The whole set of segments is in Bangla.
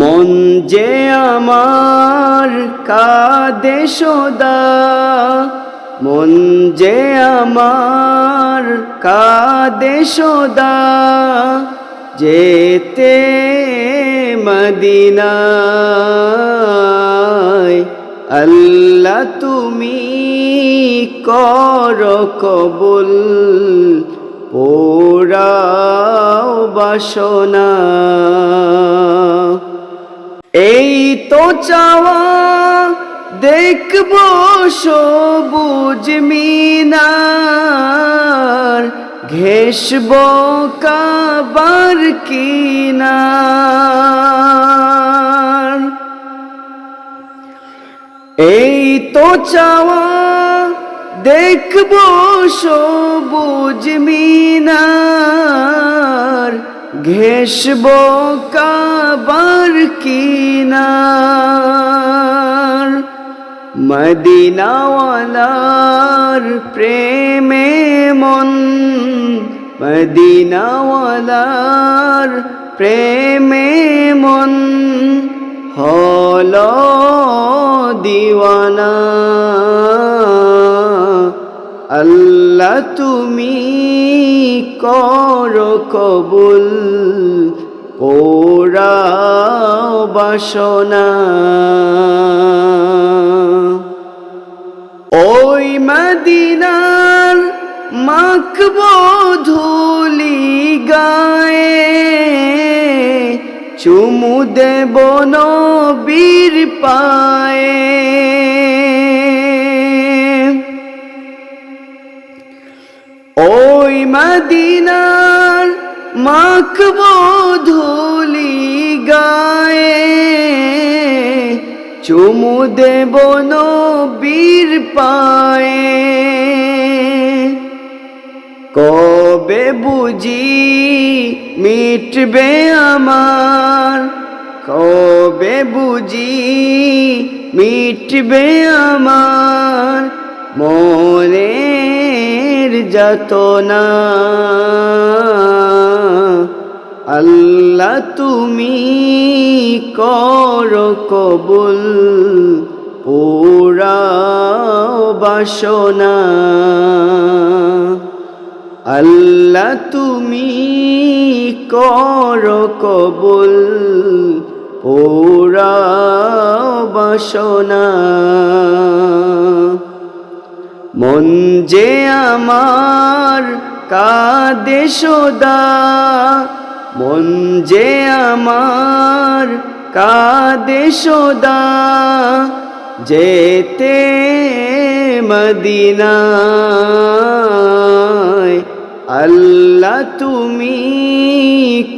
মন যে আমার কাদে সদা, মন যে আমার কাদে সদা, যেতে মদিনায়। আল্লাহ তুমি কর কবুল, পোড়াও বাসনা। এই তো চাওয়া দেখব সবুজ মিনার। ঘেসব কাবার কিনার। এই তো চাওয়া দেখব সবুজ মিনার। ঘেসব কাবার কিনার মদিনাওয়ালার প্রেমে মন মদিনাওয়ালার প্রেমে মন হল দিওয়ানা। আল্লাহ তুমি কর কবুল, পোড়াও বাসনা। ওই মদিনার মাখব ধুলি গায়ে চুমু দেব নবীর পায়ে। ওই মদিনার মাখব ধুলি গায়ে চুমু দেব নবীর পায়ে। কবে বুঝি মিটবে আমার? কবে বুঝি মিটবে আমার? মনের যাতনা আল্লাহ তুমি কর কবুল পোড়াও বাসনা। আল্লাহ তুমি কর কবুল পোড়াও বাসনা। মন যে আমার কাদে সদা, মন যে আমার কাদে সদা, যেতে মদিনায়। আল্লাহ তুমি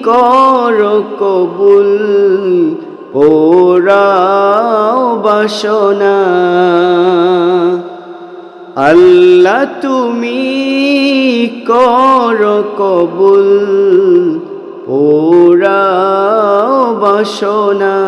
কর কবুল, পোড়াও বাসনা। আল্লাহ তুমি কর কবুল পোড়াও বাসনা।